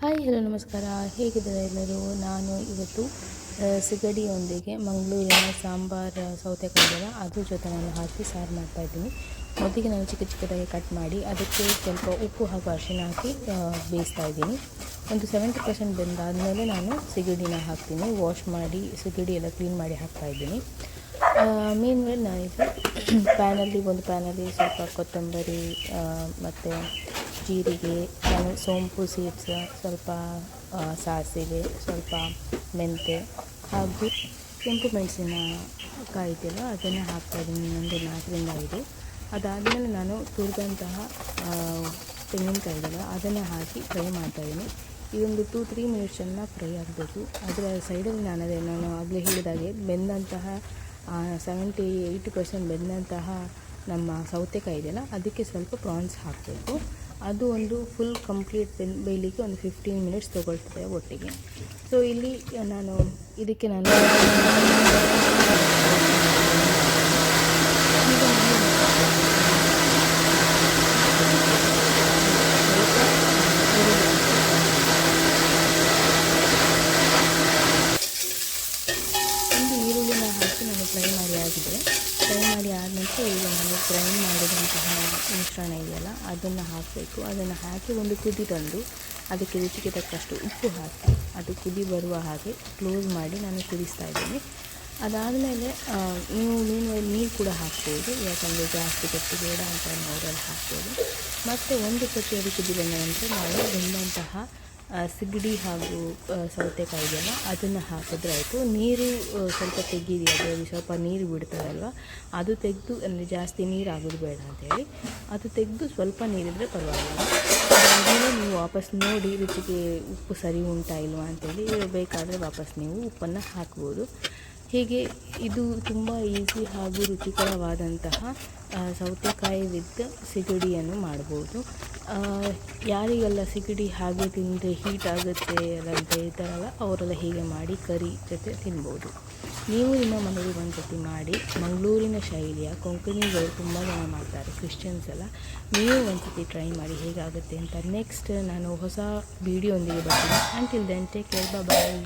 Hi, hello, ನಮಸ್ಕಾರ. ಹೇಗಿದ್ದಾರೆ ಎಲ್ಲರೂ? ನಾನು ಇವತ್ತು ಸಿಗಡಿಯೊಂದಿಗೆ ಮಂಗಳೂರಿನ ಸಾಂಬಾರು ಸೌತೆಕಾಯಿಗಳ ಅದ್ರ ಜೊತೆ ನಾನು ಹಾಕಿ ಸಾರು ಮಾಡ್ತಾಯಿದ್ದೀನಿ ಮೊದಲಿಗೆ ನಾನು ಚಿಕ್ಕ ಚಿಕ್ಕದಾಗಿ ಕಟ್ ಮಾಡಿ, ಅದಕ್ಕೆ ಸ್ವಲ್ಪ ಉಪ್ಪು ಹಾಗೂ ಅರಿಶಿನ ಹಾಕಿ ಬೇಯಿಸ್ತಾ ಇದ್ದೀನಿ. ಒಂದು ಸೆವೆಂಟಿ ಪರ್ಸೆಂಟ್ ಬೆಂದಾದಮೇಲೆ ನಾನು ಸಿಗಡಿನ ಹಾಕ್ತೀನಿ. ವಾಶ್ ಮಾಡಿ, ಸಿಗಡಿ ಎಲ್ಲ ಕ್ಲೀನ್ ಮಾಡಿ ಹಾಕ್ತಾಯಿದ್ದೀನಿ ಮೇನ್ ನಾನು ಇದು ಪ್ಯಾನಲ್ಲಿ, ಒಂದು ಪ್ಯಾನಲ್ಲಿ ಸ್ವಲ್ಪ ಕೊತ್ತಂಬರಿ ಮತ್ತು ಜೀರಿಗೆ ಸೋಂಪು ಸೀಡ್ಸ್, ಸ್ವಲ್ಪ ಸಾಸಿವೆ, ಸ್ವಲ್ಪ ಮೆಂತೆ ಹಾಗೂ ಕೆಂಪು ಮೆಣಸಿನ ಕಾಯಿ ಇದೆಯಲ್ಲ ಅದನ್ನು ಹಾಕ್ತಾಯಿದ್ದೀನಿ ಒಂದು ನಾಲ್ಕರಿಂದ ಐದು. ಅದಾದಮೇಲೆ ನಾನು ತುರಿದಂತಹ ತೆಂಗಿನಕಾಯಿ ಇದೆಯಲ್ಲ ಅದನ್ನು ಹಾಕಿ ಫ್ರೈ ಮಾಡ್ತಾಯಿದ್ದೀನಿ ಇದೊಂದು ಟೂ ತ್ರೀ ಮಿನಿಟ್ಸನ್ನು ಫ್ರೈ ಆಗಬೇಕು. ಅದರ ಸೈಡಲ್ಲಿ ನಾನು ಅದೇ ನಾನು ಆಗಲೇ ಹೇಳಿದಾಗೆ, ಬೆಂದಂತಹ ಸೆವೆಂಟಿ ಏಯ್ಟಿ ಪರ್ಸೆಂಟ್ ಬೆಂದಂತಹ ನಮ್ಮ ಸೌತೆಕಾಯಿ ಇದೆಯಲ್ಲ, ಅದಕ್ಕೆ ಸ್ವಲ್ಪ ಪ್ರಾನ್ಸ್ ಹಾಕಬೇಕು. ಅದು ಒಂದು ಫುಲ್ ಕಂಪ್ಲೀಟ್ ಬೆನ್ ಬೇಯಲಿಕ್ಕೆ ಒಂದು ಫಿಫ್ಟೀನ್ ಮಿನಿಟ್ಸ್ ತೊಗೊಳ್ತದೆ ಒಟ್ಟಿಗೆ. ಸೊ ಇಲ್ಲಿ ನಾನು ಇದಕ್ಕೆ ನಾನು ಒಂದು ಈರುಳ್ಳಿನ ಹಾಕಿ ನಾನು ಫ್ರೈ ಮಾಡಿ ಆಗಿದೆ. ಫ್ರೈ ಮಾಡಿ ಆದ ನಂತರ ಈಗ ನಾನು ಗ್ರೈಂಡ್ ಮಾಡಿದಂತಹ ಮಿಶ್ರಣ ಇದೆಯಲ್ಲ, ಅದನ್ನು ಹಾಕಬೇಕು. ಅದನ್ನು ಹಾಕಿ ಒಂದು ಕುದಿ ತಂದು ಅದಕ್ಕೆ ರುಚಿಗೆ ತಕ್ಕಷ್ಟು ಉಪ್ಪು ಹಾಕಿ, ಅದು ಕುದಿ ಬರುವ ಹಾಗೆ ಕ್ಲೋಸ್ ಮಾಡಿ ನಾನು ಕುದಿಸ್ತಾ ಇದ್ದೀನಿ. ಅದಾದಮೇಲೆ ನೀವು ಮೀನು ನೀರು ಕೂಡ ಹಾಕ್ಬೋದು, ಯಾಕಂದರೆ ಜಾಸ್ತಿ ಗಟ್ಟಿ ಬೇಡ ಅಂತ ನೋಡಲು ಹಾಕ್ಬೋದು. ಮತ್ತು ಒಂದು ಸತಿ ಅದಕ್ಕೆ ಬಂದ ನಂತರ ನಾವು ಬೆಂದಂತಹ ಸಿಗಡಿ ಹಾಗೂ ಸೌತೆಕಾಯಿಗೆಲ್ಲ ಅದನ್ನು ಹಾಕಿದ್ರೆ ಆಯಿತು. ನೀರು ಸ್ವಲ್ಪ ತೆಗೀರಿ ಅದರಲ್ಲಿ ಸ್ವಲ್ಪ ನೀರು ಬಿಡ್ತದಲ್ವ ಅದು ತೆಗೆದು ಅಂದರೆ ಜಾಸ್ತಿ ನೀರು ಆಗೋದು ಬೇಡ ಅಂತೇಳಿ. ಅದು ತೆಗೆದು ಸ್ವಲ್ಪ ನೀರಿದ್ರೆ ಪರವಾಗಿಲ್ಲ. ಅದಾದಮೇಲೆ ನೀವು ವಾಪಸ್ ನೋಡಿ ರುಚಿಗೆ ಉಪ್ಪು ಸರಿ ಉಂಟಾ ಇಲ್ವಾ ಅಂತೇಳಿ, ಬೇಕಾದರೆ ವಾಪಸ್ ನೀವು ಉಪ್ಪನ್ನು ಹಾಕ್ಬೋದು. ಹೀಗೆ ಇದು ತುಂಬ ಈಸಿ ಹಾಗೂ ರುಚಿಕರವಾದಂತಹ ಸೌತೆಕಾಯಿ ವಿತ್ ಸಿಗಡಿಯನ್ನು ಮಾಡ್ಬೋದು. ಯಾರಿಗೆಲ್ಲ ಸಿಗಡಿ ಹಾಗೆ ತಿಂದರೆ ಹೀಟ್ ಆಗುತ್ತೆ ಎಲ್ಲ ಅಂತ ಹೇಳ್ತಾರಲ್ಲ, ಅವರೆಲ್ಲ ಹೀಗೆ ಮಾಡಿ ಕರಿ ಜೊತೆ ತಿನ್ಬೋದು. ನೀವು ನಿಮ್ಮ ಮನೆಗೆ ಒಂದು ಸತಿ ಮಾಡಿ, ಮಂಗಳೂರಿನ ಶೈಲಿಯ ಕೊಂಕಣಿಗಳು ತುಂಬ ಜನ ಮಾಡ್ತಾರೆ ಕ್ರಿಶ್ಚಿಯನ್ಸ್ ಎಲ್ಲ. ನೀವು ಒಂದು ಸತಿ ಟ್ರೈ ಮಾಡಿ ಹೇಗಾಗುತ್ತೆ ಅಂತ ನೆಕ್ಸ್ಟ್ ನಾನು ಹೊಸ ವೀಡಿಯೋ ಒಂದಿಗೆ ಬರ್ತೀನಿ. Until then take care bye